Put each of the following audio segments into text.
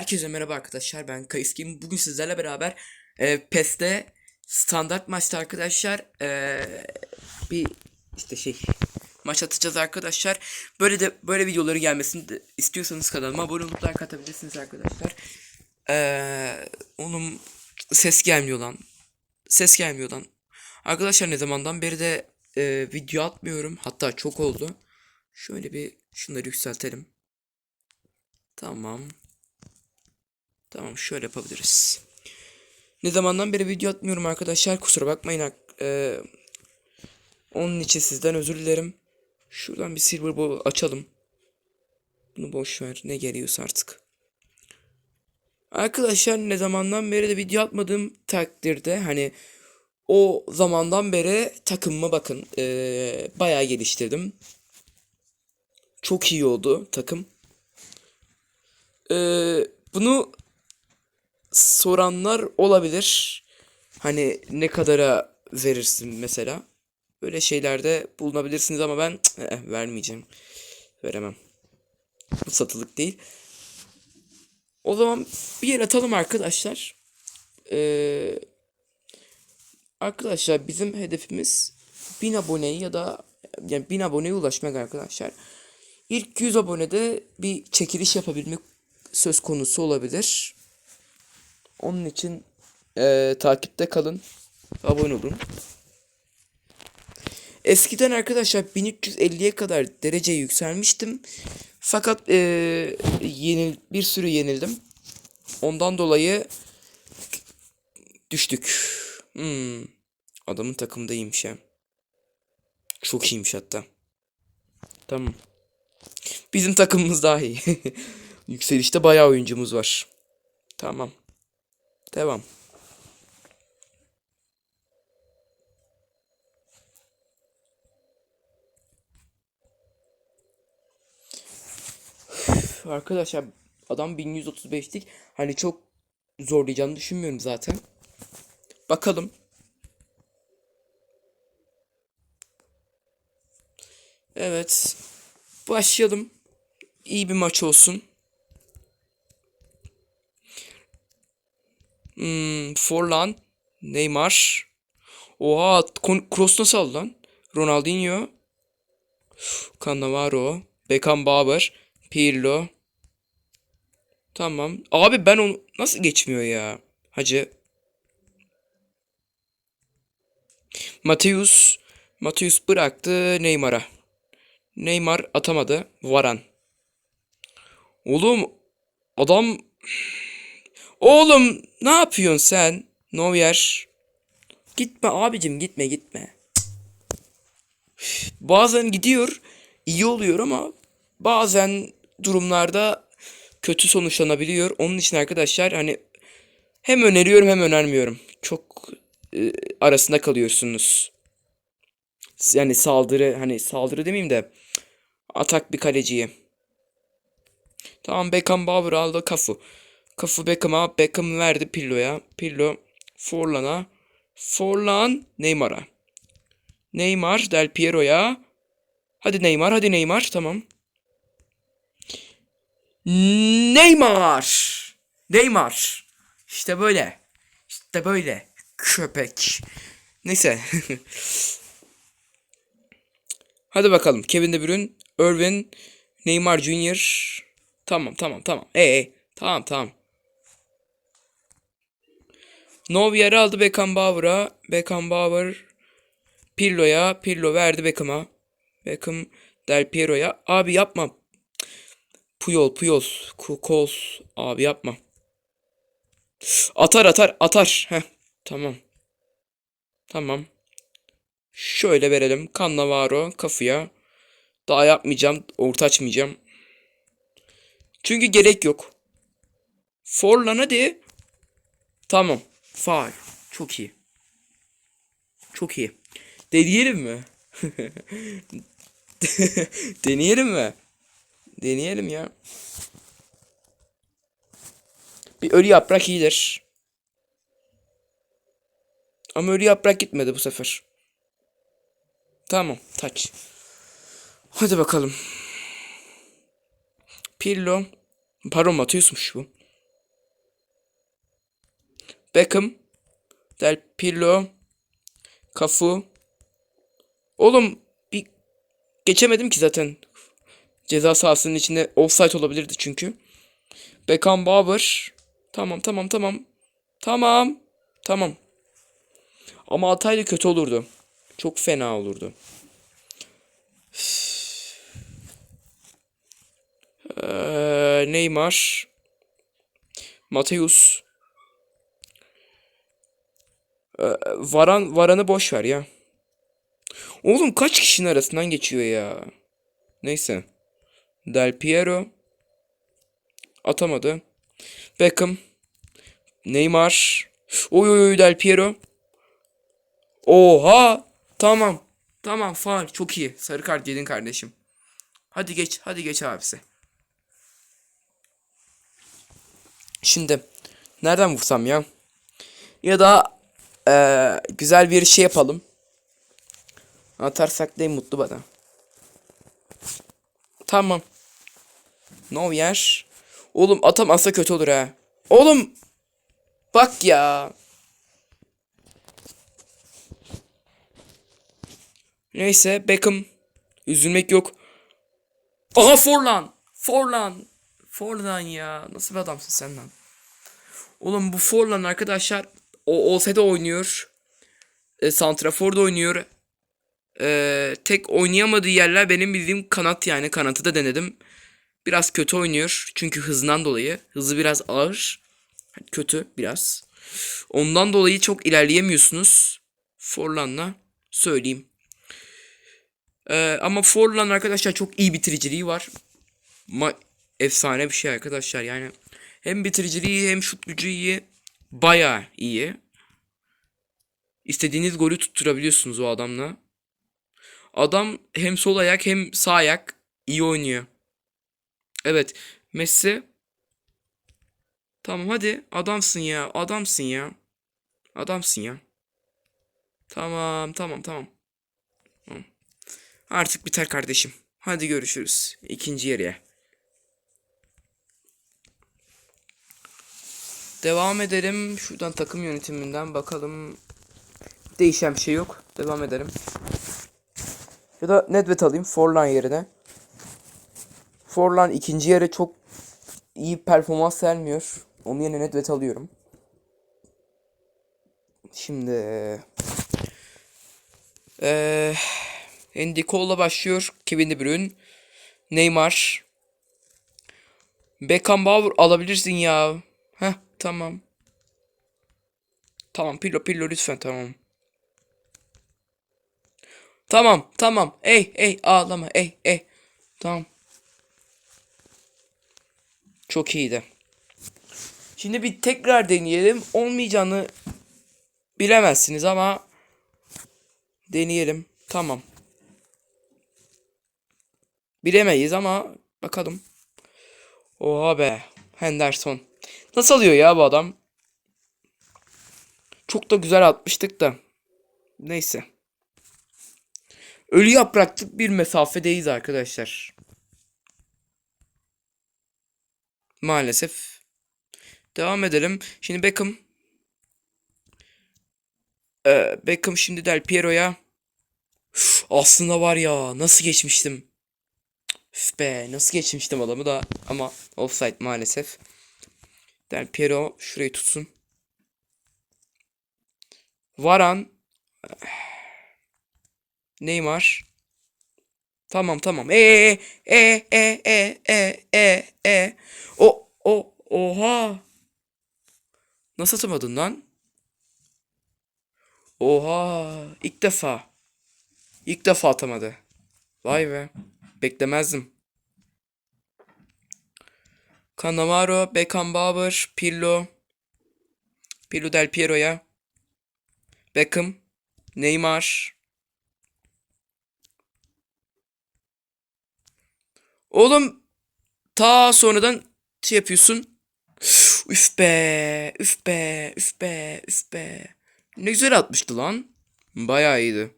Herkese merhaba arkadaşlar ben Kayıskim. Bugün sizlerle beraber e, PES'te standart maçta arkadaşlar e, bir işte şey maç atacağız arkadaşlar. Böyle de böyle videoları gelmesini de istiyorsanız kanalıma abone olup like atabilirsiniz arkadaşlar. E, onun ses gelmiyor lan. Ses gelmiyor lan. Arkadaşlar ne zamandan beri de e, video atmıyorum. Hatta çok oldu. Şöyle bir şunları yükseltelim. Tamam. Tamam şöyle yapabiliriz. Ne zamandan beri video atmıyorum arkadaşlar. Kusura bakmayın. ak- Ee, onun için sizden özür dilerim. Şuradan bir silver ball açalım. Bunu boş ver. Ne geliyorsa artık. Arkadaşlar ne zamandan beri de video atmadığım takdirde hani o zamandan beri takımıma bakın. Ee, bayağı geliştirdim. Çok iyi oldu takım. Ee, bunu soranlar olabilir. Hani ne kadara verirsin mesela? Böyle şeylerde bulunabilirsiniz ama ben eh, vermeyeceğim. Veremem. Bu satılık değil. O zaman bir yer atalım arkadaşlar. Ee, arkadaşlar bizim hedefimiz 1000 aboneyi ya da yani 1000 aboneye ulaşmak arkadaşlar. İlk 100 abonede bir çekiliş yapabilmek söz konusu olabilir. Onun için eee, takipte kalın. Abone olun. Eskiden arkadaşlar 1350'ye kadar derece yükselmiştim. Fakat eee, yenil bir sürü yenildim. Ondan dolayı düştük. Hmm. Adamın takımda iyiymiş ya. Çok iyiymiş hatta. Tamam. Bizim takımımız daha iyi. Yükselişte bayağı oyuncumuz var. Tamam. Devam. Arkadaşlar adam 1135'lik. Hani çok zorlayacağını düşünmüyorum zaten. Bakalım. Evet. Başlayalım. İyi bir maç olsun. Hmm, Forlan, Neymar. Oha, Kroos nasıl aldı lan? Ronaldinho, Cannavaro, Beckenbauer, Pirlo. Tamam. Abi ben onu nasıl geçmiyor ya? Hacı. Mateus, Mateus bıraktı Neymar'a. Neymar atamadı. Varan. Oğlum adam Oğlum ne yapıyorsun sen? Neuer. Gitme abicim gitme gitme. Bazen gidiyor iyi oluyor ama bazen durumlarda kötü sonuçlanabiliyor. Onun için arkadaşlar hani hem öneriyorum hem önermiyorum. Çok e, arasında kalıyorsunuz. Yani saldırı hani saldırı demeyeyim de atak bir kaleciye. Tamam Beckenbauer aldı Cafu. Cafu Beckham'a, Beckham verdi Pirlo'ya. Pirlo Forlan'a. Forlan Neymar'a. Neymar Del Piero'ya. Hadi Neymar, hadi Neymar. Tamam. Neymar. Neymar. İşte böyle. İşte böyle. Köpek. Neyse. Hadi bakalım. Kevin De Bruyne, Irvin, Neymar Jr. Tamam, tamam, tamam. Ee, tamam, tamam. Neuer'i aldı Beckenbauer'a. Beckenbauer Pirlo'ya. Pirlo verdi Beckham'a. Beckham Del Piero'ya. Abi yapma. Puyol, Puyol. Ku- Kol. Abi yapma. Atar atar atar. Heh. Tamam. Tamam. Şöyle verelim. Cannavaro kafaya. Daha yapmayacağım. Orta açmayacağım. Çünkü gerek yok. Forlan hadi. Tamam. Faul. Çok iyi. Çok iyi. Deneyelim mi? Deneyelim mi? Deneyelim ya. Bir ölü yaprak iyidir. Ama ölü yaprak gitmedi bu sefer. Tamam. Taç. Hadi bakalım. Pirlo. Pardon Matius'muş bu. Beckham. Del Pirlo. Cafu. Oğlum bir geçemedim ki zaten. Ceza sahasının içinde offside olabilirdi çünkü. Beckham Bauer. Tamam tamam tamam. Tamam. Tamam. Ama hatayla kötü olurdu. Çok fena olurdu. Ee, Neymar. Mateus. Ee, Varan Varan'ı boş ver ya. Oğlum kaç kişinin arasından geçiyor ya. Neyse. Del Piero. Atamadı. Beckham. Neymar. Oy oy oy Del Piero. Oha. Tamam. Tamam faal. Çok iyi. Sarı kart yedin kardeşim. Hadi geç. Hadi geç abisi. Şimdi nereden vursam ya? Ya da eee, güzel bir şey yapalım. Atarsak ne mutlu bana. Tamam. No yer. Oğlum atamazsa kötü olur ha. Oğlum bak ya. Neyse Beckham. Üzülmek yok. Aha Forlan. Forlan. Forlan ya. Nasıl bir adamsın sen lan? Oğlum bu Forlan arkadaşlar o OS'de oynuyor. E, Santrafor'da oynuyor. E, tek oynayamadığı yerler benim bildiğim kanat yani. Kanatı da denedim. Biraz kötü oynuyor. Çünkü hızından dolayı. Hızı biraz ağır. Kötü biraz. Ondan dolayı çok ilerleyemiyorsunuz. Forlan'la söyleyeyim. Ee, ama Forlan arkadaşlar çok iyi bitiriciliği var. Ma efsane bir şey arkadaşlar yani. Hem bitiriciliği hem şut gücü iyi. Baya iyi. İstediğiniz golü tutturabiliyorsunuz o adamla. Adam hem sol ayak hem sağ ayak iyi oynuyor. Evet. Messi. Tamam hadi. Adamsın ya. Adamsın ya. Adamsın ya. Tamam tamam tamam. Artık biter kardeşim. Hadi görüşürüz. İkinci yarıya. Devam edelim. Şuradan takım yönetiminden bakalım. Değişen bir şey yok. Devam edelim. Ya da Nedved alayım Forlan yerine. Forlan ikinci yarı çok iyi performans vermiyor. Onun yerine Nedved alıyorum. Şimdi eee Andy Cole'la başlıyor. Kevin De Bruyne. Neymar. Beckenbauer alabilirsin ya. Heh tamam. Tamam Pirlo Pirlo lütfen tamam. Tamam tamam. Ey ey ağlama ey ey. Tamam. Çok iyiydi. Şimdi bir tekrar deneyelim. Olmayacağını bilemezsiniz ama deneyelim. Tamam. Bilemeyiz ama bakalım. Oha be. Henderson. Nasıl alıyor ya bu adam? Çok da güzel atmıştık da. Neyse. Ölü yapraklık bir mesafedeyiz arkadaşlar. Maalesef. Devam edelim. Şimdi Beckham. Ee, Beckham şimdi Del Piero'ya. Aslında var ya nasıl geçmiştim. Üf be nasıl geçmiştim adamı da ama offside maalesef. Del Piero şurayı tutsun. Varan. Neymar. Tamam tamam. E e e e e e e e. O o oha. Nasıl atamadın lan? Oha. ilk defa. İlk defa atamadı. Vay be. Beklemezdim. Cannavaro, Beckenbauer, Pirlo. Pirlo Del Piero'ya. Beckham, Neymar. Oğlum ta sonradan şey yapıyorsun. Üf be, üf be, üf be, üf be. Ne güzel atmıştı lan. Bayağı iyiydi.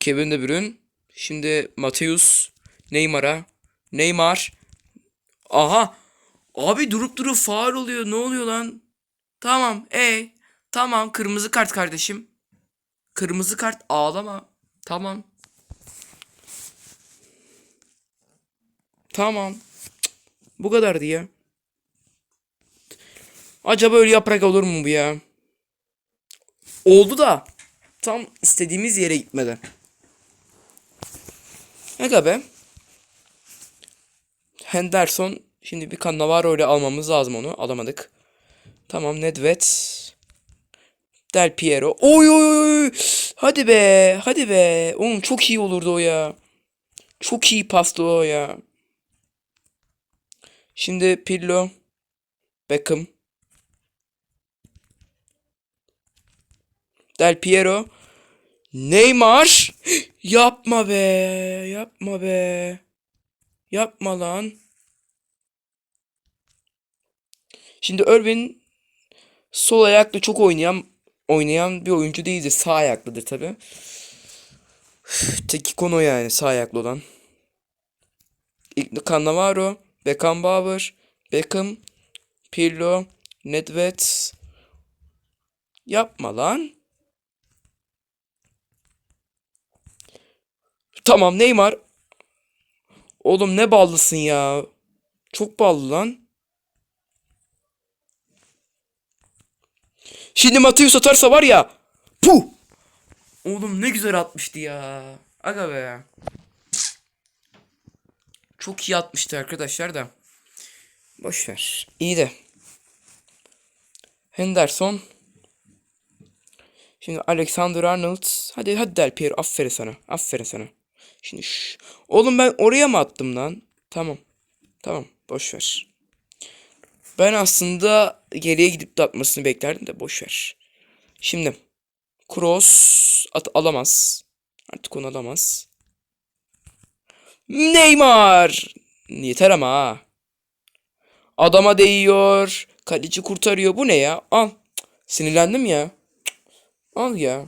Kevin De Bruyne. Şimdi Mateus. Neymar'a. Neymar. Aha. Abi durup durup faul oluyor. Ne oluyor lan? Tamam. E tamam kırmızı kart kardeşim. Kırmızı kart ağlama. Tamam. Tamam. Bu kadardı ya. Acaba öyle yaprak olur mu bu ya? Oldu da tam istediğimiz yere gitmeden. Aga be. Henderson şimdi bir Cannavaro ile almamız lazım onu. Alamadık. Tamam Nedved. Del Piero. Oy oy. oy. Hadi be. Hadi be. Oğlum çok iyi olurdu o ya. Çok iyi pastı o ya. Şimdi Pirlo. Beckham. Del Piero. Neymar. Yapma be. Yapma be. Yapma lan. Şimdi Irvin sol ayaklı çok oynayan oynayan bir oyuncu değildir. Sağ ayaklıdır tabi. Tek konu yani sağ ayaklı olan. Cannavaro, Beckenbauer, Beckham, Pirlo, Nedved. Yapma lan. Tamam Neymar. Oğlum ne ballısın ya. Çok ballı lan. Şimdi Mateus atarsa var ya. Puh. Oğlum ne güzel atmıştı ya. Aga be. Çok iyi atmıştı arkadaşlar da. Boş ver. İyi de. Henderson. Şimdi Alexander Arnold. Hadi hadi Del Piero aferin sana. Aferin sana. Şimdi şş. Oğlum ben oraya mı attım lan? Tamam. Tamam. Boş ver. Ben aslında geriye gidip de atmasını beklerdim de boş ver. Şimdi Kroos at alamaz. Artık onu alamaz. Neymar! Yeter ama ha. Adama değiyor. Kaleci kurtarıyor. Bu ne ya? Al. Sinirlendim ya. Al ya.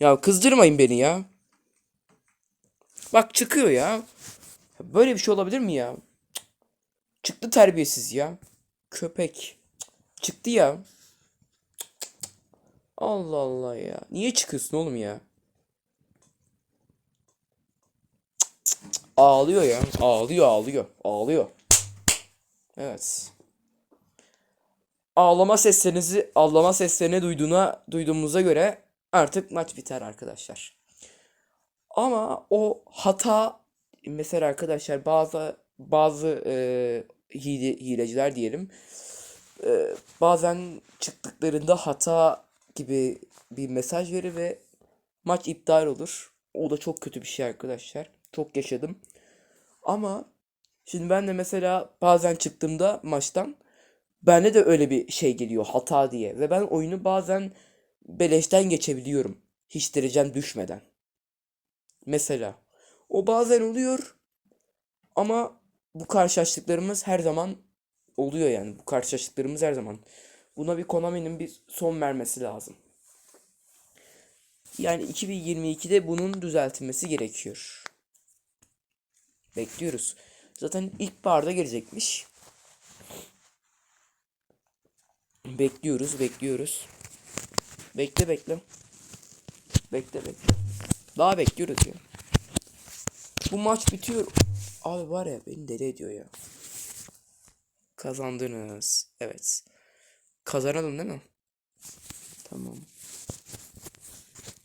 Ya kızdırmayın beni ya. Bak çıkıyor ya. Böyle bir şey olabilir mi ya? Çıktı terbiyesiz ya. Köpek. Çıktı ya. Allah Allah ya. Niye çıkıyorsun oğlum ya? Ağlıyor ya. Ağlıyor ağlıyor. Ağlıyor. Evet. Ağlama seslerinizi ağlama seslerini duyduğuna duyduğumuza göre artık maç biter arkadaşlar. Ama o hata mesela arkadaşlar bazı bazı e, hile, hileciler diyelim e, bazen çıktıklarında hata gibi bir mesaj verir ve maç iptal olur. O da çok kötü bir şey arkadaşlar. Çok yaşadım. Ama şimdi ben de mesela bazen çıktığımda maçtan bende de öyle bir şey geliyor hata diye ve ben oyunu bazen beleşten geçebiliyorum. Hiç derecem düşmeden. Mesela o bazen oluyor ama bu karşılaştıklarımız her zaman oluyor yani. Bu karşılaştıklarımız her zaman. Buna bir Konami'nin bir son vermesi lazım. Yani 2022'de bunun düzeltilmesi gerekiyor. Bekliyoruz. Zaten ilkbaharda gelecekmiş. Bekliyoruz, bekliyoruz. Bekle bekle. Bekle bekle. Daha bekliyoruz ya. Bu maç bitiyor. Abi var ya beni deli ediyor ya. Kazandınız. Evet. Kazanalım değil mi? Tamam.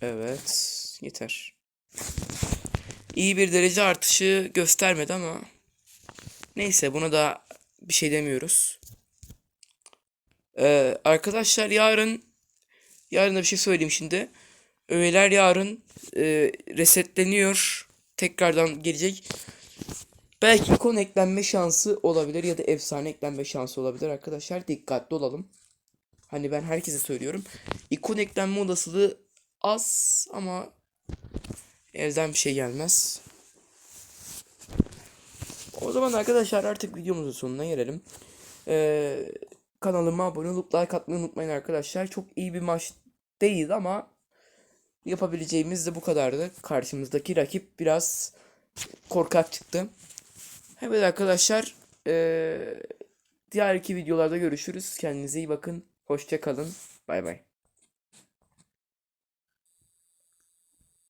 Evet. Yeter. İyi bir derece artışı göstermedi ama neyse buna da bir şey demiyoruz. Ee, arkadaşlar yarın yarın da bir şey söyleyeyim şimdi. Öğeler yarın e, resetleniyor. Tekrardan gelecek. Belki ikon eklenme şansı olabilir ya da efsane eklenme şansı olabilir arkadaşlar. Dikkatli olalım. Hani ben herkese söylüyorum. İkon eklenme olasılığı az ama evden bir şey gelmez. O zaman arkadaşlar artık videomuzun sonuna gelelim. Ee, kanalıma abone olup like atmayı unutmayın arkadaşlar. Çok iyi bir maç değil ama yapabileceğimiz de bu kadardı. Karşımızdaki rakip biraz korkak çıktı. Evet arkadaşlar Ee, diğer iki videolarda görüşürüz. Kendinize iyi bakın. Hoşça kalın. Bay bay.